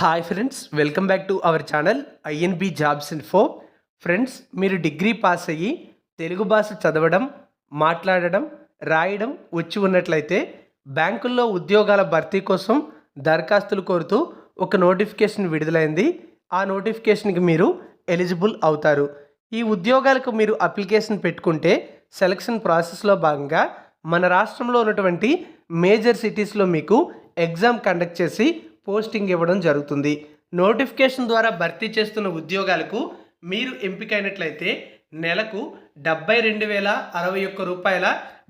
Hi friends welcome back to our channel INB jobs info friends మీరు degree pass అయ్యి తెలుగు భాష చదవడం మాట్లాడడం రాయడం వచ్చి ఉన్నట్లయితే బ్యాంకుల్లో ఉద్యోగాల భర్తీ కోసం దరఖాస్తులు కోరుతూ ఒక నోటిఫికేషన్ విడుదలైంది. ఆ నోటిఫికేషన్కి మీరు ఎలిజిబుల్ అవుతారు. ఈ ఉద్యోగాలకు మీరు అప్లికేషన్ పెట్టుకుంటే సెలక్షన్ ప్రాసెస్లో భాగంగా మన రాష్ట్రంలో ఉన్నటువంటి మేజర్ సిటీస్లో మీకు ఎగ్జామ్ కండక్ట్ చేసి పోస్టింగ్ ఇవ్వడం జరుగుతుంది. నోటిఫికేషన్ ద్వారా భర్తీ చేస్తున్న ఉద్యోగాలకు మీరు ఎంపికైనట్లయితే నెలకు డెబ్బై రెండు వేల అరవై ఒక్క రూపాయల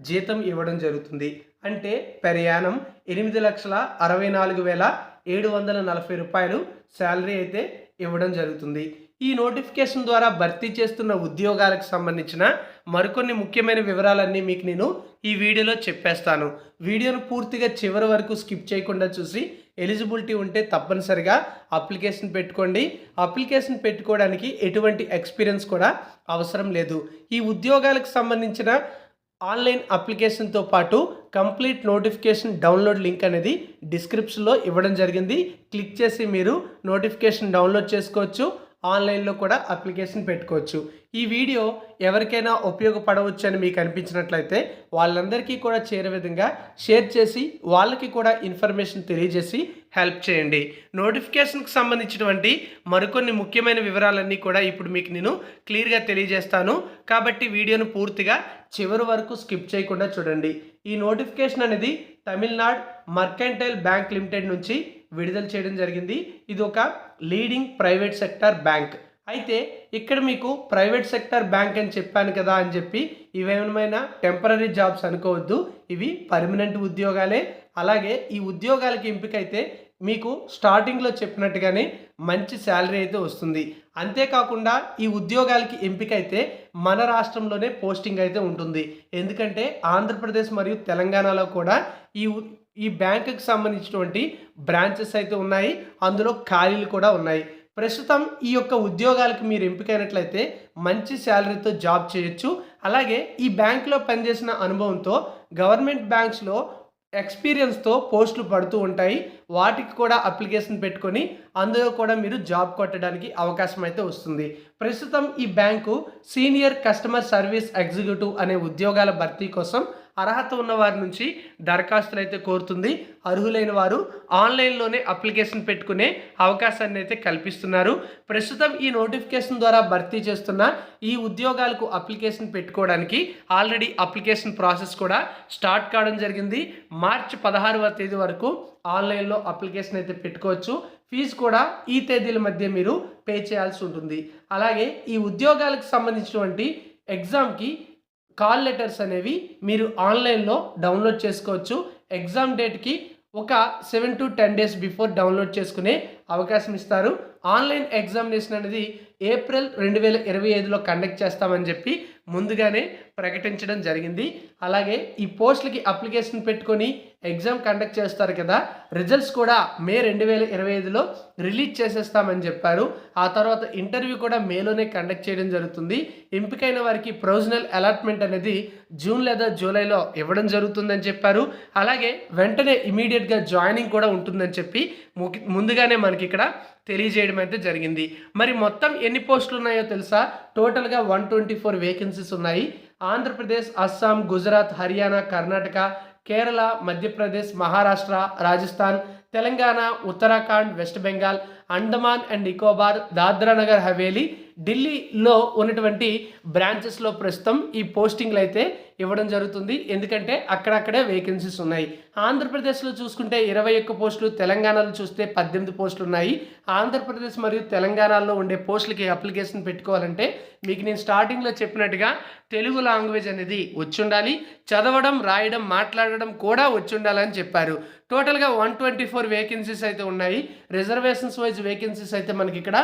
జీతం ఇవ్వడం జరుగుతుంది. అంటే ప్రయాణం ఎనిమిది లక్షల అరవై నాలుగు వేల ఏడు వందల నలభై రూపాయలు శాలరీ అయితే ఇవ్వడం జరుగుతుంది. ఈ నోటిఫికేషన్ ద్వారా భర్తీ చేస్తున్న ఉద్యోగాలకు సంబంధించిన మరికొన్ని ముఖ్యమైన వివరాలన్నీ మీకు నేను ఈ వీడియోలో చెప్పేస్తాను. వీడియోను పూర్తిగా చివరి వరకు స్కిప్ చేయకుండా చూసి ఎలిజిబిలిటీ ఉంటే తప్పనిసరిగా అప్లికేషన్ పెట్టుకోండి. అప్లికేషన్ పెట్టుకోవడానికి ఎటువంటి ఎక్స్పీరియన్స్ కూడా అవసరం లేదు. ఈ ఉద్యోగాలకు సంబంధించిన ఆన్లైన్ అప్లికేషన్తో పాటు కంప్లీట్ నోటిఫికేషన్ డౌన్లోడ్ లింక్ అనేది డిస్క్రిప్షన్లో ఇవ్వడం జరిగింది. క్లిక్ చేసి మీరు నోటిఫికేషన్ డౌన్లోడ్ చేసుకోవచ్చు. ఆన్లైన్లో కూడా అప్లికేషన్ పెట్టుకోవచ్చు. ఈ వీడియో ఎవరికైనా ఉపయోగపడవచ్చు అని మీకు అనిపించినట్లయితే వాళ్ళందరికీ కూడా చేరే విధంగా షేర్ చేసి వాళ్ళకి కూడా ఇన్ఫర్మేషన్ తెలియజేసి హెల్ప్ చేయండి. నోటిఫికేషన్కి సంబంధించినటువంటి మరికొన్ని ముఖ్యమైన వివరాలన్నీ కూడా ఇప్పుడు మీకు నేను క్లియర్గా తెలియజేస్తాను. కాబట్టి వీడియోను పూర్తిగా చివరి వరకు స్కిప్ చేయకుండా చూడండి. ఈ నోటిఫికేషన్ అనేది తమిళనాడు మర్కెంటైల్ బ్యాంక్ లిమిటెడ్ నుంచి విడుదల చేయడం జరిగింది. ఇది ఒక లీడింగ్ ప్రైవేట్ సెక్టర్ బ్యాంక్ అయితే ఇక్కడ మీకు ప్రైవేట్ సెక్టర్ బ్యాంక్ అని చెప్పాను కదా అని చెప్పి ఇవేమైనా టెంపరీ జాబ్స్ అనుకోవద్దు. ఇవి పర్మనెంట్ ఉద్యోగాలే. అలాగే ఈ ఉద్యోగాలకి ఎంపిక అయితే మీకు స్టార్టింగ్లో చెప్పినట్టుగానే మంచి శాలరీ అయితే వస్తుంది. అంతేకాకుండా ఈ ఉద్యోగాలకి ఎంపిక అయితే మన రాష్ట్రంలోనే పోస్టింగ్ అయితే ఉంటుంది. ఎందుకంటే ఆంధ్రప్రదేశ్ మరియు తెలంగాణలో కూడా ఈ ఈ బ్యాంకుకి సంబంధించినటువంటి బ్రాంచెస్ అయితే ఉన్నాయి. అందులో ఖాళీలు కూడా ఉన్నాయి. ప్రస్తుతం ఈ యొక్క ఉద్యోగాలకు మీరు ఎంపికైనట్లయితే మంచి శాలరీతో జాబ్ చేయొచ్చు. అలాగే ఈ బ్యాంకులో పనిచేసిన అనుభవంతో గవర్నమెంట్ బ్యాంక్స్లో ఎక్స్పీరియన్స్తో పోస్టులు పడుతూ ఉంటాయి. వాటికి కూడా అప్లికేషన్ పెట్టుకొని అందులో కూడా మీరు జాబ్ కొట్టడానికి అవకాశం అయితే వస్తుంది. ప్రస్తుతం ఈ bank senior customer service executive అనే ఉద్యోగాల భర్తీ కోసం అర్హత ఉన్న వారి నుంచి దరఖాస్తులు అయితే కోరుతుంది. అర్హులైన వారు ఆన్లైన్లోనే అప్లికేషన్ పెట్టుకునే అవకాశాన్ని అయితే కల్పిస్తున్నారు. ప్రస్తుతం ఈ నోటిఫికేషన్ ద్వారా భర్తీ చేస్తున్న ఈ ఉద్యోగాలకు అప్లికేషన్ పెట్టుకోవడానికి ఆల్రెడీ అప్లికేషన్ ప్రాసెస్ కూడా స్టార్ట్ కావడం జరిగింది. మార్చి పదహారవ తేదీ వరకు ఆన్లైన్లో అప్లికేషన్ అయితే పెట్టుకోవచ్చు. ఫీజు కూడా ఈ తేదీల మధ్య మీరు పే చేయాల్సి ఉంటుంది. అలాగే ఈ ఉద్యోగాలకు సంబంధించినటువంటి ఎగ్జామ్కి కాల్ లెటర్స్ అనేవి మీరు ఆన్లైన్లో డౌన్లోడ్ చేసుకోవచ్చు. ఎగ్జామ్ డేట్కి ఒక seven to ten days before download చేసుకునే అవకాశం ఇస్తారు. ఆన్లైన్ ఎగ్జామినేషన్ అనేది ఏప్రిల్ రెండు వేల ఇరవై ఐదులో కండక్ట్ చేస్తామని చెప్పి ముందుగానే ప్రకటించడం జరిగింది. అలాగే ఈ పోస్టులకి అప్లికేషన్ పెట్టుకొని ఎగ్జామ్ కండక్ట్ చేస్తారు కదా రిజల్ట్స్ కూడా మే రెండు వేల ఇరవై ఐదులో రిలీజ్ చేసేస్తామని చెప్పారు. ఆ తర్వాత ఇంటర్వ్యూ కూడా మేలోనే కండక్ట్ చేయడం జరుగుతుంది. ఎంపికైన వారికి ప్రొవిజనల్ అలాట్మెంట్ అనేది జూన్ లేదా జూలైలో ఇవ్వడం జరుగుతుందని చెప్పారు. అలాగే వెంటనే ఇమీడియట్గా జాయినింగ్ కూడా ఉంటుందని చెప్పి ముందుగానే మనకి ఇక్కడ తెలియజేయడం అయితే జరిగింది. మరి మొత్తం ఎన్ని పోస్టులు ఉన్నాయో తెలుసా? టోటల్గా వన్ ట్వంటీ ఫోర్ వేకెన్సీస్ ఉన్నాయి. ఆంధ్రప్రదేశ్ అస్సాం గుజరాత్ హర్యానా కర్ణాటక కేరళ మధ్యప్రదేశ్ మహారాష్ట్ర రాజస్థాన్ తెలంగాణ ఉత్తరాఖండ్ వెస్ట్ బెంగాల్ అండమాన్ అండ్ నికోబార్ దాద్రా నగర్ హవేలీ ఢిల్లీలో ఉన్నటువంటి బ్రాంచెస్లో ప్రస్తుతం ఈ పోస్టింగ్లు అయితే ఇవ్వడం జరుగుతుంది. ఎందుకంటే అక్కడక్కడే వేకెన్సీస్ ఉన్నాయి. ఆంధ్రప్రదేశ్లో చూసుకుంటే ఇరవై ఒక్క పోస్టులు తెలంగాణలో చూస్తే పద్దెనిమిది పోస్టులు ఉన్నాయి. ఆంధ్రప్రదేశ్ మరియు తెలంగాణలో ఉండే పోస్టులకి అప్లికేషన్ పెట్టుకోవాలంటే మీకు నేను స్టార్టింగ్లో చెప్పినట్టుగా తెలుగు లాంగ్వేజ్ అనేది వచ్చి ఉండాలి చదవడం రాయడం మాట్లాడడం కూడా వచ్చి ఉండాలని చెప్పారు. టోటల్గా వన్ ట్వంటీ ఫోర్ వేకెన్సీస్ అయితే ఉన్నాయి. రిజర్వేషన్స్ వైజ్ వేకెన్సీస్ అయితే మనకి ఇక్కడ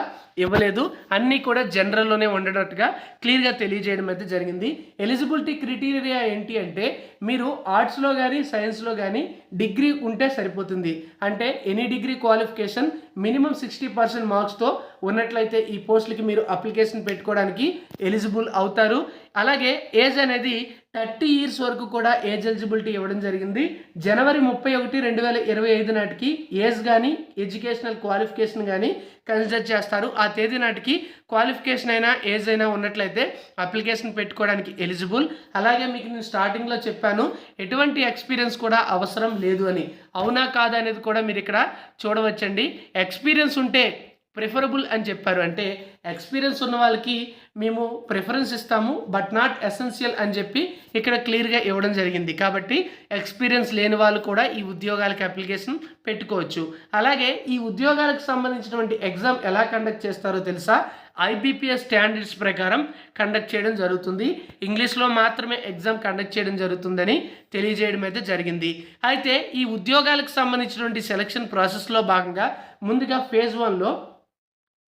ఇవ్వలేదు. అన్నీ కూడా జనరల్లోనే ఉండేటట్టుగా క్లియర్గా తెలియజేయడం అయితే జరిగింది. ఎలిజిబిలిటీ క్రిటీరియా ఏంటి అంటే మీరు ఆర్ట్స్లో కానీ సైన్స్లో కానీ డిగ్రీ ఉంటే సరిపోతుంది. అంటే any degree qualification minimum sixty percent మార్క్స్తో ఉన్నట్లయితే ఈ పోస్టులకి మీరు అప్లికేషన్ పెట్టుకోవడానికి ఎలిజిబుల్ అవుతారు. అలాగే ఏజ్ అనేది థర్టీ ఇయర్స్ వరకు కూడా ఏజ్ ఎలిజిబిలిటీ ఇవ్వడం జరిగింది. జనవరి ముప్పై ఒకటి రెండు వేల ఇరవై ఐదు నాటికి ఏజ్ కానీ ఎడ్యుకేషనల్ క్వాలిఫికేషన్ కానీ కన్సిడర్ చేస్తారు. ఆ తేదీ నాటికి క్వాలిఫికేషన్ అయినా ఏజ్ అయినా ఉన్నట్లయితే అప్లికేషన్ పెట్టుకోవడానికి ఎలిజిబుల్. అలాగే మీకు నేను స్టార్టింగ్లో చెప్పాను ఎటువంటి ఎక్స్పీరియన్స్ కూడా అవసరం లేదు అని. అవునా కాదా అనేది కూడా మీరు ఇక్కడ చూడవచ్చండి. ఎక్స్పీరియన్స్ ఉంటే ప్రిఫరబుల్ అని చెప్పారు. అంటే ఎక్స్పీరియన్స్ ఉన్న వాళ్ళకి మేము ప్రిఫరెన్స్ ఇస్తాము బట్ నాట్ ఎసెన్షియల్ అని చెప్పి ఇక్కడ క్లియర్గా ఇవ్వడం జరిగింది. కాబట్టి ఎక్స్పీరియన్స్ లేని వాళ్ళు కూడా ఈ ఉద్యోగాలకి అప్లికేషన్ పెట్టుకోవచ్చు. అలాగే ఈ ఉద్యోగాలకు సంబంధించినటువంటి ఎగ్జామ్ ఎలా కండక్ట్ చేస్తారో తెలుసా? ఐబీపీఎస్ స్టాండర్డ్స్ ప్రకారం కండక్ట్ చేయడం జరుగుతుంది. ఇంగ్లీష్లో మాత్రమే ఎగ్జామ్ కండక్ట్ చేయడం జరుగుతుందని తెలియజేయడం అయితే జరిగింది. అయితే ఈ ఉద్యోగాలకు సంబంధించినటువంటి సెలక్షన్ ప్రాసెస్లో భాగంగా ముందుగా ఫేజ్ వన్లో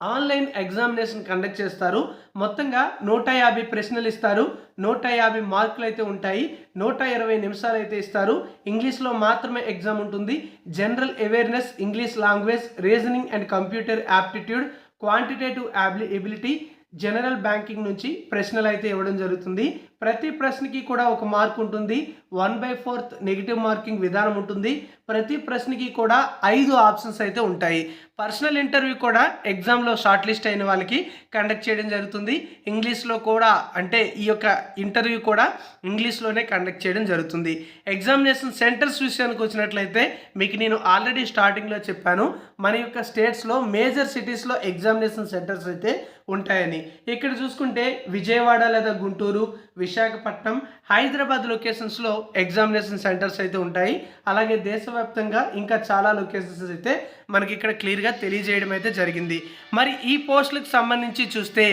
ఆన్లైన్ ఎగ్జామినేషన్ కండక్ట్ చేస్తారు. మొత్తంగా నూట యాభై ప్రశ్నలు ఇస్తారు. నూట యాభై మార్కులు అయితే ఉంటాయి. నూట ఇరవై నిమిషాలు అయితే ఇస్తారు. ఇంగ్లీష్లో మాత్రమే ఎగ్జామ్ ఉంటుంది. General awareness English language reasoning and computer aptitude quantitative ability general banking నుంచి ప్రశ్నలు అయితే ఇవ్వడం జరుగుతుంది. ప్రతి ప్రశ్నకి కూడా ఒక మార్క్ ఉంటుంది. One by fourth negative marking విధానం ఉంటుంది. ప్రతి ప్రశ్నకి కూడా ఐదు ఆప్షన్స్ అయితే ఉంటాయి. పర్సనల్ ఇంటర్వ్యూ కూడా ఎగ్జామ్లో షార్ట్ లిస్ట్ అయిన వాళ్ళకి కండక్ట్ చేయడం జరుగుతుంది. ఇంగ్లీష్లో కూడా అంటే ఈ యొక్క ఇంటర్వ్యూ కూడా ఇంగ్లీష్లోనే కండక్ట్ చేయడం జరుగుతుంది. ఎగ్జామినేషన్ సెంటర్స్ విషయానికి వచ్చినట్లయితే మీకు నేను ఆల్రెడీ స్టార్టింగ్లో చెప్పాను. మన యొక్క స్టేట్స్లో మేజర్ సిటీస్లో ఎగ్జామినేషన్ సెంటర్స్ అయితే ఉంటాయని. ఇక్కడ చూసుకుంటే విజయవాడ లేదా గుంటూరు విశాఖపట్నం హైదరాబాద్ లొకేషన్స్లో ఎగ్జామినేషన్ సెంటర్స్ అయితే ఉంటాయి. అలాగే దేశవ్యాప్తంగా ఇంకా చాలా లొకేషన్స్ అయితే మనకి ఇక్కడ క్లియర్గా తెలియజేయడం అయితే జరిగింది. మరి ఈ పోస్టులకు సంబంధించి చూస్తే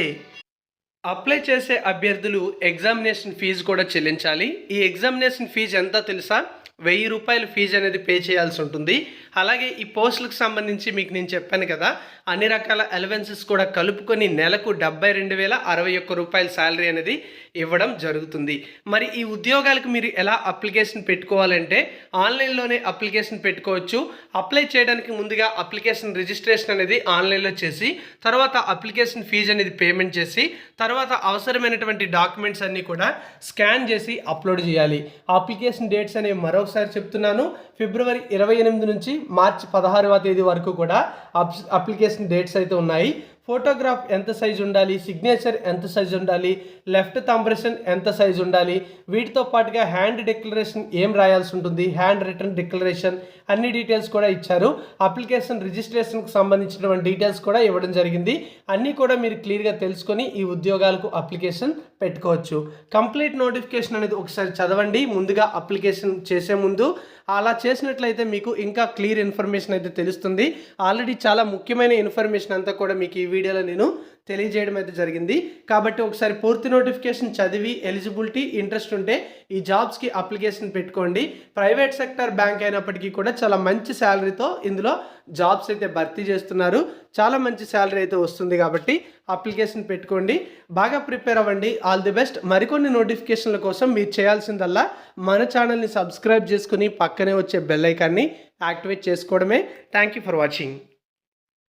అప్లై చేసే అభ్యర్థులు ఎగ్జామినేషన్ ఫీజు కూడా చెల్లించాలి. ఈ ఎగ్జామినేషన్ ఫీజు ఎంత తెలుసా? వెయ్యి రూపాయల ఫీజు అనేది పే చేయాల్సి ఉంటుంది. అలాగే ఈ పోస్టులకు సంబంధించి మీకు నేను చెప్పాను కదా అన్ని రకాల అలవెన్సెస్ కూడా కలుపుకొని నెలకు డెబ్బై రెండు వేల అరవై ఒక్క రూపాయల శాలరీ అనేది ఇవ్వడం జరుగుతుంది. మరి ఈ ఉద్యోగాలకు మీరు ఎలా అప్లికేషన్ పెట్టుకోవాలంటే ఆన్లైన్లోనే అప్లికేషన్ పెట్టుకోవచ్చు. అప్లై చేయడానికి ముందుగా అప్లికేషన్ రిజిస్ట్రేషన్ అనేది ఆన్లైన్లో చేసి తర్వాత అప్లికేషన్ ఫీజు అనేది పేమెంట్ చేసి తర్వాత అవసరమైనటువంటి డాక్యుమెంట్స్ అన్నీ కూడా స్కాన్ చేసి అప్లోడ్ చేయాలి. అప్లికేషన్ డేట్స్ అనేవి మరొకసారి చెప్తున్నాను. ఫిబ్రవరి ఇరవై ఎనిమిది నుంచి మార్చి పదహారవ తేదీ వరకు కూడా అప్ అప్లికేషన్ డేట్స్ అయితే ఉన్నాయి. ఫోటోగ్రాఫ్ ఎంత సైజు ఉండాలి సిగ్నేచర్ ఎంత సైజు ఉండాలి లెఫ్ట్ తంబ్రెషన్ ఎంత సైజు ఉండాలి వీటితో పాటుగా హ్యాండ్ డిక్లరేషన్ ఏం రాయాల్సి ఉంటుంది హ్యాండ్ రిటర్న్ డిక్లరేషన్ అన్ని డీటెయిల్స్ కూడా ఇచ్చారు. అప్లికేషన్ రిజిస్ట్రేషన్కి సంబంధించినటువంటి డీటెయిల్స్ కూడా ఇవ్వడం జరిగింది. అన్నీ కూడా మీరు క్లియర్గా తెలుసుకొని ఈ ఉద్యోగాలకు అప్లికేషన్ పెట్టుకోవచ్చు. కంప్లీట్ నోటిఫికేషన్ అనేది ఒకసారి చదవండి. ముందుగా అప్లికేషన్ చేసే ముందు అలా చేసినట్లయితే మీకు ఇంకా క్లియర్ ఇన్ఫర్మేషన్ అయితే తెలుస్తుంది. ఆల్రెడీ చాలా ముఖ్యమైన ఇన్ఫర్మేషన్ అంతా కూడా మీకు ఈ వీడియోలో నేను తెలియజేయడం అయితే జరిగింది. కాబట్టి ఒకసారి పూర్తి నోటిఫికేషన్ చదివి ఎలిజిబిలిటీ ఇంట్రెస్ట్ ఉంటే ఈ జాబ్స్కి అప్లికేషన్ పెట్టుకోండి. ప్రైవేట్ సెక్టర్ బ్యాంక్ అయినప్పటికీ కూడా చాలా మంచి శాలరీతో ఇందులో జాబ్స్ అయితే భర్తీ చేస్తున్నారు. చాలా మంచి శాలరీ అయితే వస్తుంది కాబట్టి అప్లికేషన్ పెట్టుకోండి. బాగా ప్రిపేర్ అవ్వండి. All the best. మరికొన్ని నోటిఫికేషన్ల కోసం మీరు చేయాల్సిందల్లా మన ఛానల్ని సబ్స్క్రైబ్ చేసుకుని పక్కనే వచ్చే బెల్ ఐకాన్ని యాక్టివేట్ చేసుకోవడమే. Thank you for watching.